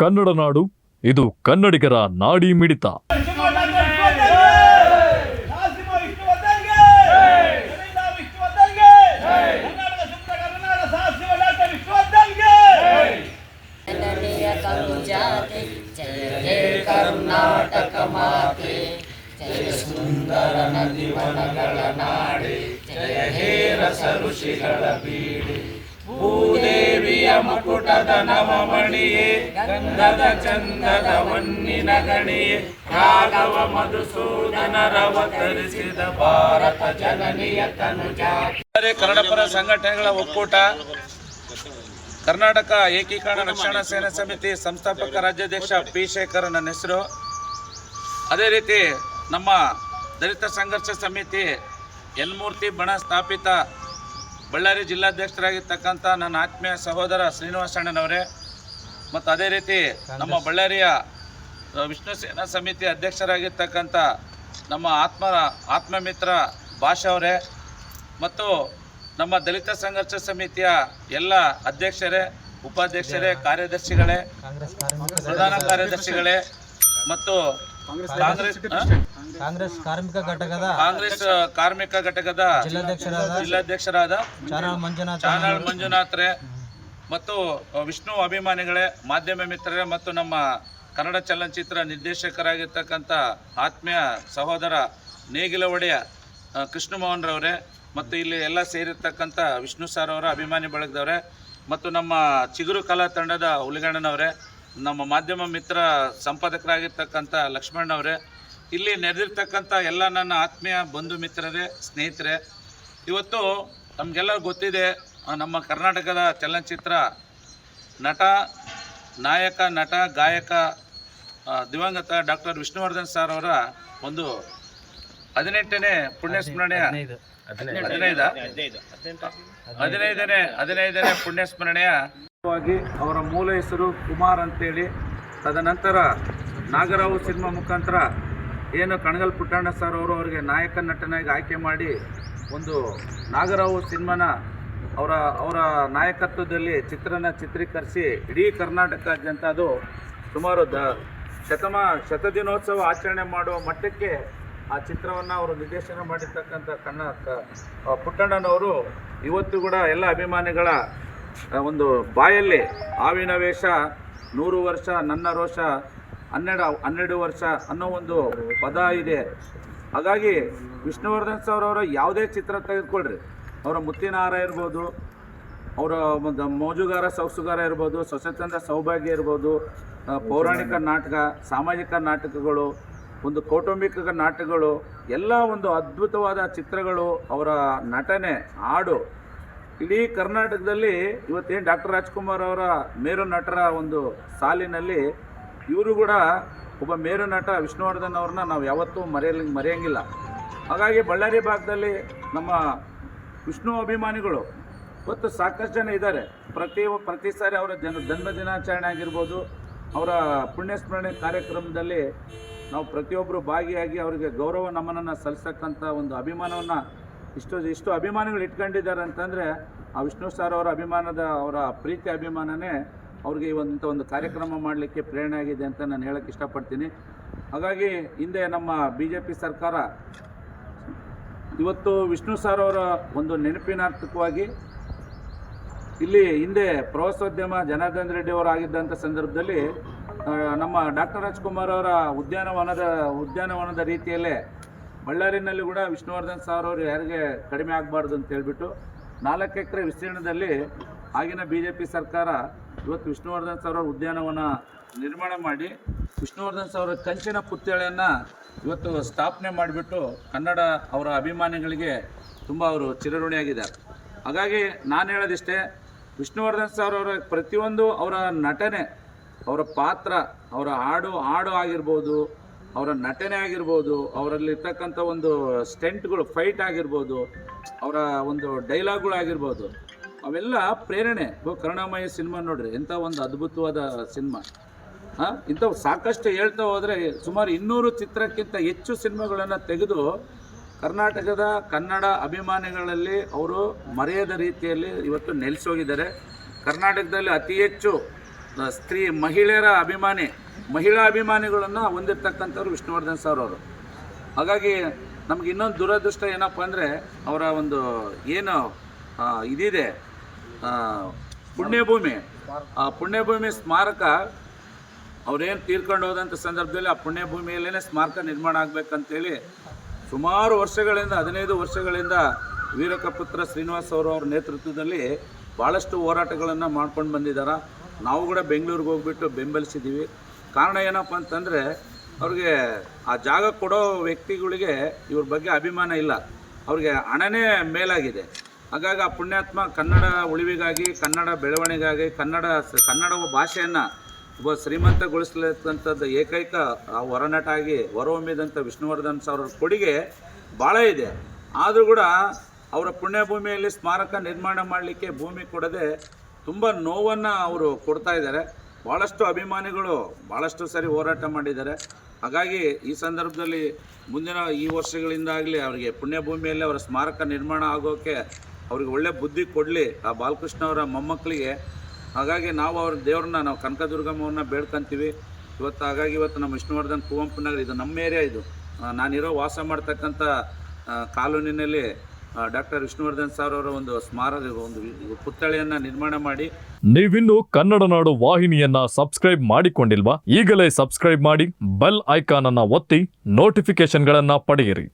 ಕನ್ನಡ ನಾಡು, ಇದು ಕನ್ನಡಿಗರ ನಾಡಿ ಮಿಡಿತ. ಕರ್ನಾಟಕ ಜಯ ಸುಂದರ ನದಿ ವನಗಳ ನಾಡಿ, ಜಯ ಹೇ ರಸ ಋಷಿಗಳ ಬೀಡೆ. ಭೂದೇವಿಯ ಮುಕುಟದ ನವಮಣಿಯೇ, ಗಂಧದ ಚಂದದ ಮಣ್ಣಿನ ಗಣಿಯೇ ರಾಘವ ಮಧುಸೂದನರವತರಿಸಿದ ಭಾರತ ಜನನಿಯ ತನುಜಾತಿ. ಕನ್ನಡ ಪರ ಸಂಘಟನೆಗಳ ಒಕ್ಕೂಟ, ಕರ್ನಾಟಕ ಏಕೀಕರಣ ರಕ್ಷಣಾ ಸೇನಾ ಸಮಿತಿ ಸಂಸ್ಥಾಪಕ ರಾಜ್ಯಾಧ್ಯಕ್ಷ ಪಿ ಶೇಖರ್ ನನ್ನ ಹೆಸರು. ಅದೇ ರೀತಿ ನಮ್ಮ ದಲಿತ ಸಂಘರ್ಷ ಸಮಿತಿ ಎನ್ಮೂರ್ತಿ ಬಣ ಸ್ಥಾಪಿತ ಬಳ್ಳಾರಿ ಜಿಲ್ಲಾಧ್ಯಕ್ಷರಾಗಿರ್ತಕ್ಕಂಥ ನನ್ನ ಆತ್ಮೀಯ ಸಹೋದರ ಶ್ರೀನಿವಾಸ ಅಣ್ಣನವರೇ ಮತ್ತು ಅದೇ ರೀತಿ ನಮ್ಮ ಬಳ್ಳಾರಿಯ ವಿಷ್ಣು ಸೇನಾ ಸಮಿತಿ ಅಧ್ಯಕ್ಷರಾಗಿರ್ತಕ್ಕಂಥ ನಮ್ಮ ಆತ್ಮ ಆತ್ಮಮಿತ್ರ ಭಾಷಾ ಅವರೇ ಮತ್ತು ನಮ್ಮ ದಲಿತ ಸಂಘರ್ಷ ಸಮಿತಿಯ ಎಲ್ಲ ಅಧ್ಯಕ್ಷರೇ ಉಪಾಧ್ಯಕ್ಷರೇ ಕಾರ್ಯದರ್ಶಿಗಳೇ ಪ್ರಧಾನ ಕಾರ್ಯದರ್ಶಿಗಳೇ ಮತ್ತು ಕಾಂಗ್ರೆಸ್ ಕಾಂಗ್ರೆಸ್ ಕಾರ್ಮಿಕ ಘಟಕದ ಕಾಂಗ್ರೆಸ್ ಕಾರ್ಮಿಕ ಘಟಕದ ಜಿಲ್ಲಾಧ್ಯಕ್ಷರಾದ ಜಿಲ್ಲಾಧ್ಯಕ್ಷರಾದ ಚಾನಲ್ ಮಂಜುನಾಥ್ ಚಾನಲ್ ಮಂಜುನಾಥ್ರೆ ಮತ್ತು ವಿಷ್ಣು ಅಭಿಮಾನಿಗಳೇ ಮಾಧ್ಯಮ ಮಿತ್ರರೇ ಮತ್ತು ನಮ್ಮ ಕನ್ನಡ ಚಲನಚಿತ್ರ ನಿರ್ದೇಶಕರಾಗಿರ್ತಕ್ಕಂಥ ಆತ್ಮೀಯ ಸಹೋದರ ನೇಗಿಲ ಒಡೆಯ ಕೃಷ್ಣಮೋಹನ್ ರವರೇ ಮತ್ತು ಇಲ್ಲಿ ಎಲ್ಲ ಸೇರಿರ್ತಕ್ಕಂಥ ವಿಷ್ಣು ಸಾರ್ ಅವರ ಅಭಿಮಾನಿ ಬಳಗದವರೇ ಮತ್ತು ನಮ್ಮ ಚಿಗುರು ಕಲಾ ತಂಡದ ಹುಲಿಗಣ್ಣನವರೇ ನಮ್ಮ ಮಾಧ್ಯಮ ಮಿತ್ರ ಸಂಪಾದಕರಾಗಿರ್ತಕ್ಕಂಥ ಲಕ್ಷ್ಮಣ್ಣವರೇ ಇಲ್ಲಿ ನೆರೆದಿರ್ತಕ್ಕಂಥ ಎಲ್ಲ ನನ್ನ ಆತ್ಮೀಯ ಬಂಧು ಮಿತ್ರರೇ ಸ್ನೇಹಿತರೆ ಇವತ್ತು ನಮಗೆಲ್ಲ ಗೊತ್ತಿದೆ ನಮ್ಮ ಕರ್ನಾಟಕದ ಚಲನಚಿತ್ರ ನಟ ನಾಯಕ ನಟ ಗಾಯಕ ದಿವಂಗತ ಡಾಕ್ಟರ್ ವಿಷ್ಣುವರ್ಧನ್ ಸರ್ ಅವರ ಒಂದು ಹದಿನೆಂಟನೇ ಪುಣ್ಯಸ್ಮರಣೆಯ ಹದಿನೈದ. ಹದಿನೈದನೇ ಹದಿನೈದನೇ ಪುಣ್ಯಸ್ಮರಣೆಯ ವಾಗಿ ಅವರ ಮೂಲ ಹೆಸರು ಕುಮಾರ್ ಅಂತೇಳಿ. ತದನಂತರ ನಾಗರಾವು ಸಿನಿಮಾ ಮುಖಾಂತರ ಏನು ಕಣಗಲ್ ಪುಟ್ಟಣ್ಣ ಸರ್ ಅವರು ಅವರಿಗೆ ನಾಯಕ ನಟನಾಗಿ ಆಯ್ಕೆ ಮಾಡಿ ಒಂದು ನಾಗರಾವು ಸಿನಿಮಾನ ಅವರ ಅವರ ನಾಯಕತ್ವದಲ್ಲಿ ಚಿತ್ರನ ಚಿತ್ರೀಕರಿಸಿ ಇಡೀ ಕರ್ನಾಟಕಾದ್ಯಂತ ಅದು ಸುಮಾರು ದ ಶತಮ, ಶತದಿನೋತ್ಸವ ಆಚರಣೆ ಮಾಡುವ ಮಟ್ಟಕ್ಕೆ ಆ ಚಿತ್ರವನ್ನು ಅವರು ನಿರ್ದೇಶನ ಮಾಡಿರ್ತಕ್ಕಂಥ ಕಣ್ಣ ಪುಟ್ಟಣ್ಣನವರು ಇವತ್ತು ಕೂಡ ಎಲ್ಲ ಅಭಿಮಾನಿಗಳ ಒಂದು ಬಾಯಲ್ಲಿ ಆವಿನ ವೇಷ, ನೂರು ವರ್ಷ, ನನ್ನ ರೋಷ, ಹನ್ನೆರಡು ಹನ್ನೆರಡು ವರ್ಷ ಅನ್ನೋ ಒಂದು ಪದ ಇದೆ. ಹಾಗಾಗಿ ವಿಷ್ಣುವರ್ಧನ್ ಸರ್ ಅವರ ಯಾವುದೇ ಚಿತ್ರ ತೆಗೆದುಕೊಳ್ರಿ. ಅವರ ಮುತ್ತಿನ ಹಾರ ಇರ್ಬೋದು, ಅವರ ಒಂದು ಮೋಜುಗಾರ, ಸೌಸುಗಾರ ಇರ್ಬೋದು ಸೊಸೆತಂದ ಸೌಭಾಗ್ಯ ಇರ್ಬೋದು ಪೌರಾಣಿಕ ನಾಟಕ, ಸಾಮಾಜಿಕ ನಾಟಕಗಳು, ಒಂದು ಕೌಟುಂಬಿಕ ನಾಟಕಗಳು, ಎಲ್ಲ ಒಂದು ಅದ್ಭುತವಾದ ಚಿತ್ರಗಳು ಅವರ ನಟನೆ, ಹಾಡು ಇಡೀ ಕರ್ನಾಟಕದಲ್ಲಿ ಇವತ್ತೇನು ಡಾಕ್ಟರ್ ರಾಜ್ಕುಮಾರ್ ಅವರ ಮೇರು ನಟರ ಒಂದು ಸಾಲಿನಲ್ಲಿ ಇವರು ಕೂಡ ಒಬ್ಬ ಮೇರು ನಟ ವಿಷ್ಣುವರ್ಧನ್ ಅವ್ರನ್ನ ನಾವು ಯಾವತ್ತೂ ಮರೆಯಲಿ, ಮರೆಯಂಗಿಲ್ಲ. ಹಾಗಾಗಿ ಬಳ್ಳಾರಿ ಭಾಗದಲ್ಲಿ ನಮ್ಮ ವಿಷ್ಣು ಅಭಿಮಾನಿಗಳು ಇವತ್ತು ಸಾಕಷ್ಟು ಜನ ಇದ್ದಾರೆ. ಪ್ರತಿ ಪ್ರತಿ ಸಾರಿ ಅವರ ಜನ, ಜನ್ಮ ದಿನಾಚರಣೆ ಆಗಿರ್ಬೋದು, ಅವರ ಪುಣ್ಯಸ್ಮರಣೆ ಕಾರ್ಯಕ್ರಮದಲ್ಲಿ ನಾವು ಪ್ರತಿಯೊಬ್ಬರು ಭಾಗಿಯಾಗಿ ಅವರಿಗೆ ಗೌರವ ನಮನನ್ನು ಸಲ್ಲಿಸ್ತಕ್ಕಂಥ ಒಂದು ಅಭಿಮಾನವನ್ನು ಇಷ್ಟು ಇಷ್ಟು ಅಭಿಮಾನಿಗಳು ಇಟ್ಕೊಂಡಿದ್ದಾರೆ ಅಂತಂದರೆ ಆ ವಿಷ್ಣು ಸಾರ್ ಅವರ ಅಭಿಮಾನದ ಅವರ ಪ್ರೀತಿ ಅಭಿಮಾನನೇ ಅವ್ರಿಗೆ ಇವಂಥ ಒಂದು ಕಾರ್ಯಕ್ರಮ ಮಾಡಲಿಕ್ಕೆ ಪ್ರೇರಣೆ ಆಗಿದೆ ಅಂತ ನಾನು ಹೇಳೋಕ್ಕೆ ಇಷ್ಟಪಡ್ತೀನಿ. ಹಾಗಾಗಿ ಹಿಂದೆ ನಮ್ಮ ಬಿ ಜೆ ಪಿ ಸರ್ಕಾರ ಇವತ್ತು ವಿಷ್ಣು ಸಾರ್ ಅವರ ಒಂದು ನೆನಪಿನಾರ್ಥಕವಾಗಿ ಇಲ್ಲಿ ಹಿಂದೆ ಪ್ರವಾಸೋದ್ಯಮ ಜನಾರ್ದನ್ ರೆಡ್ಡಿ ಅವರು ಆಗಿದ್ದಂಥ ಸಂದರ್ಭದಲ್ಲಿ ನಮ್ಮ ಡಾಕ್ಟರ್ ರಾಜ್ಕುಮಾರ್ ಅವರ ಉದ್ಯಾನವನದ ಉದ್ಯಾನವನದ ರೀತಿಯಲ್ಲೇ ಬಳ್ಳಾರಿನಲ್ಲಿ ಕೂಡ ವಿಷ್ಣುವರ್ಧನ್ ಸಾರ್ ಅವರು ಯಾರಿಗೆ ಕಡಿಮೆ ಆಗಬಾರ್ದು ಅಂತ ಹೇಳ್ಬಿಟ್ಟು ನಾಲ್ಕು ಎಕರೆ ವಿಸ್ತೀರ್ಣದಲ್ಲಿ ಆಗಿನ ಬಿ ಜೆ ಪಿ ಸರ್ಕಾರ ಇವತ್ತು ವಿಷ್ಣುವರ್ಧನ್ ಸಾರ್ ಅವರ ಉದ್ಯಾನವನ ನಿರ್ಮಾಣ ಮಾಡಿ ವಿಷ್ಣುವರ್ಧನ್ ಸಾರ್ ಅವರ ಕಂಚಿನ ಪುತ್ಥಳಿಯನ್ನು ಇವತ್ತು ಸ್ಥಾಪನೆ ಮಾಡಿಬಿಟ್ಟು ಕನ್ನಡ ಅವರ ಅಭಿಮಾನಿಗಳಿಗೆ ತುಂಬ ಅವರು ಚಿರಋಣಿಯಾಗಿದ್ದಾರೆ. ಹಾಗಾಗಿ ನಾನು ಹೇಳೋದಿಷ್ಟೇ, ವಿಷ್ಣುವರ್ಧನ್ ಸಾರ್ ಅವರ ಪ್ರತಿಯೊಂದು ಅವರ ನಟನೆ, ಅವರ ಪಾತ್ರ, ಅವರ ಹಾಡು ಹಾಡು ಆಗಿರ್ಬೋದು ಅವರ ನಟನೆ ಆಗಿರ್ಬೋದು, ಅವರಲ್ಲಿರ್ತಕ್ಕಂಥ ಒಂದು ಸ್ಟೆಂಟ್ಗಳು, ಫೈಟ್ ಆಗಿರ್ಬೋದು, ಅವರ ಒಂದು ಡೈಲಾಗ್ಗಳಾಗಿರ್ಬೋದು ಅವೆಲ್ಲ ಪ್ರೇರಣೆ. ಕರುಣಾಮಯ ಸಿನಿಮಾ ನೋಡ್ರಿ, ಎಂಥ ಒಂದು ಅದ್ಭುತವಾದ ಸಿನಿಮಾ. ಹಾಂ, ಇಂಥವು ಸಾಕಷ್ಟು ಹೇಳ್ತಾ ಹೋದರೆ ಸುಮಾರು ಇನ್ನೂರು ಚಿತ್ರಕ್ಕಿಂತ ಹೆಚ್ಚು ಸಿನಿಮಾಗಳನ್ನು ತೆಗೆದು ಕರ್ನಾಟಕದ ಕನ್ನಡ ಅಭಿಮಾನಿಗಳಲ್ಲಿ ಅವರು ಮರೆಯದ ರೀತಿಯಲ್ಲಿ ಇವತ್ತು ನೆಲೆಸೋಗಿದ್ದಾರೆ. ಕರ್ನಾಟಕದಲ್ಲಿ ಅತಿ ಹೆಚ್ಚು ಸ್ತ್ರೀ ಮಹಿಳೆಯರ ಅಭಿಮಾನಿ, ಮಹಿಳಾ ಅಭಿಮಾನಿಗಳನ್ನು ಹೊಂದಿರ್ತಕ್ಕಂಥವ್ರು ವಿಷ್ಣುವರ್ಧನ್ ಸರ್ ಅವರು. ಹಾಗಾಗಿ ನಮ್ಗೆ ಇನ್ನೊಂದು ದುರದೃಷ್ಟ ಏನಪ್ಪ ಅಂದರೆ ಅವರ ಒಂದು ಏನು ಇದಿದೆ ಪುಣ್ಯಭೂಮಿ. ಆ ಪುಣ್ಯಭೂಮಿ ಸ್ಮಾರಕ, ಅವರೇನು ತೀರ್ಕೊಂಡು ಹೋದಂಥ ಸಂದರ್ಭದಲ್ಲಿ ಆ ಪುಣ್ಯಭೂಮಿಯಲ್ಲೇ ಸ್ಮಾರಕ ನಿರ್ಮಾಣ ಆಗಬೇಕಂತೇಳಿ ಸುಮಾರು ವರ್ಷಗಳಿಂದ, ಹದಿನೈದು ವರ್ಷಗಳಿಂದ ವೀರಕಪುತ್ರ ಶ್ರೀನಿವಾಸ್ ಅವರು ಅವ್ರ ನೇತೃತ್ವದಲ್ಲಿ ಭಾಳಷ್ಟು ಹೋರಾಟಗಳನ್ನು ಮಾಡ್ಕೊಂಡು ಬಂದಿದ್ದಾರೆ ನಾವು ಕೂಡ ಬೆಂಗಳೂರಿಗೆ ಹೋಗ್ಬಿಟ್ಟು ಬೆಂಬಲಿಸಿದ್ದೀವಿ ಕಾರಣ ಏನಪ್ಪ ಅಂತಂದರೆ, ಅವ್ರಿಗೆ ಆ ಜಾಗ ಕೊಡೋ ವ್ಯಕ್ತಿಗಳಿಗೆ ಇವ್ರ ಬಗ್ಗೆ ಅಭಿಮಾನ ಇಲ್ಲ. ಅವ್ರಿಗೆ ಹಣನೇ ಮೇಲಾಗಿದೆ. ಹಾಗಾಗಿ ಆ ಪುಣ್ಯಾತ್ಮ ಕನ್ನಡ ಉಳಿವಿಗಾಗಿ, ಕನ್ನಡ ಬೆಳವಣಿಗೆಗಾಗಿ, ಕನ್ನಡ ಕನ್ನಡ ಭಾಷೆಯನ್ನು ಒಬ್ಬ ಶ್ರೀಮಂತಗೊಳಿಸಲಿಕ್ಕಂಥದ್ದು ಏಕೈಕ, ಆ ಆಗಿ ಹೊರಹೊಮ್ಮಿದಂಥ ವಿಷ್ಣುವರ್ಧನ್ ಸರ್ ಕೊಡುಗೆ ಭಾಳ ಇದೆ. ಆದರೂ ಕೂಡ ಅವರ ಪುಣ್ಯಭೂಮಿಯಲ್ಲಿ ಸ್ಮಾರಕ ನಿರ್ಮಾಣ ಮಾಡಲಿಕ್ಕೆ ಭೂಮಿ ಕೊಡದೆ ತುಂಬ ನೋವನ್ನು ಅವರು ಕೊಡ್ತಾ ಇದ್ದಾರೆ. ಭಾಳಷ್ಟು ಅಭಿಮಾನಿಗಳು ಭಾಳಷ್ಟು ಸರಿ ಹೋರಾಟ ಮಾಡಿದ್ದಾರೆ. ಹಾಗಾಗಿ ಈ ಸಂದರ್ಭದಲ್ಲಿ ಮುಂದಿನ ಈ ವರ್ಷಗಳಿಂದಾಗಲಿ ಅವರಿಗೆ ಪುಣ್ಯಭೂಮಿಯಲ್ಲಿ ಅವರ ಸ್ಮಾರಕ ನಿರ್ಮಾಣ ಆಗೋಕ್ಕೆ ಅವ್ರಿಗೆ ಒಳ್ಳೆ ಬುದ್ಧಿ ಕೊಡಲಿ ಆ ಬಾಲಕೃಷ್ಣ ಅವರ ಮೊಮ್ಮಕ್ಕಳಿಗೆ. ಹಾಗಾಗಿ ನಾವು ಅವ್ರ ದೇವ್ರನ್ನ, ನಾವು ಕನಕದುರ್ಗಮ್ಮವ್ರನ್ನ ಬೇಡ್ಕೊಂತೀವಿ. ಇವತ್ತು ಹಾಗಾಗಿ ಇವತ್ತು ನಮ್ಮ ವಿಷ್ಣುವರ್ಧನ್ ಕುವೆಂಪು ನಗರ, ಇದು ನಮ್ಮ ಏರಿಯಾ ಇದು. ನಾನಿರೋ ವಾಸ ಮಾಡ್ತಕ್ಕಂಥ ಕಾಲೋನಿನಲ್ಲಿ ಡಾಕ್ಟರ್ ವಿಷ್ಣುವರ್ಧನ್ ಸರ್ ಅವರ ಒಂದು ಸ್ಮಾರಕ, ಒಂದು ಪುತ್ಥಳಿಯನ್ನ ನಿರ್ಮಾಣ ಮಾಡಿ. ನೀವಿನ್ನು ಕನ್ನಡ ನಾಡು ವಾಹಿನಿಯನ್ನ ಸಬ್ಸ್ಕ್ರೈಬ್ ಮಾಡಿಕೊಂಡಿಲ್ವಾ? ಈಗಲೇ ಸಬ್ಸ್ಕ್ರೈಬ್ ಮಾಡಿ, ಬೆಲ್ ಐಕಾನ್ ಅನ್ನ ಒತ್ತಿ ನೋಟಿಫಿಕೇಶನ್ಗಳನ್ನ ಪಡೆಯಿರಿ.